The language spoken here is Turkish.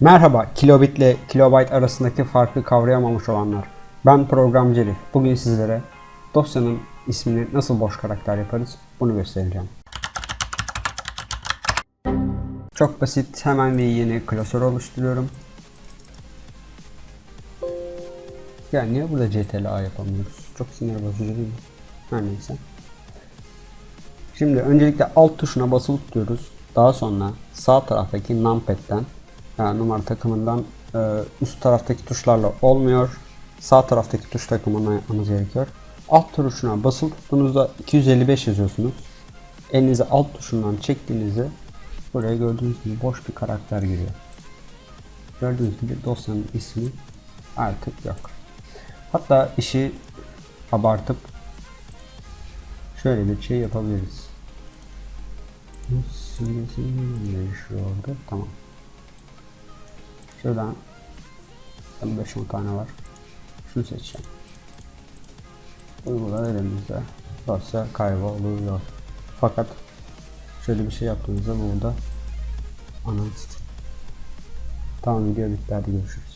Merhaba, kilobit ile kilobayt arasındaki farkı kavrayamamış olanlar. Ben programcı Elif. Bugün sizlere dosyanın ismini nasıl boş karakter yaparız bunu göstereceğim. Çok basit, hemen bir yeni klasör oluşturuyorum. Ya niye burada CTRL-A yapamıyoruz? Çok sinir bozucu değil mi? Her neyse. Şimdi öncelikle alt tuşuna basılı tutuyoruz. Daha sonra sağ taraftaki numpad'den yani numara takımından e, üst taraftaki tuşlarla olmuyor. Sağ taraftaki tuş takımına yapmanız gerekiyor. Alt tuşuna basılı tuttuğunuzda 255 yazıyorsunuz. Elinizi alt tuşundan çektiğinizde buraya gördüğünüz gibi boş bir karakter giriyor. Gördüğünüz gibi dosyanın ismi artık yok. Hatta işi abartıp şöyle bir şey yapabiliriz. Simgesi değişiyor orada. Tamam. Şuradan 5-10 tane var. Şunu seçeceğim. Uygula elimizde. Dosya kayboluyor. Fakat şöyle bir şey yaptığımızda burada analiz Tamam video bitti hadi görüşürüz.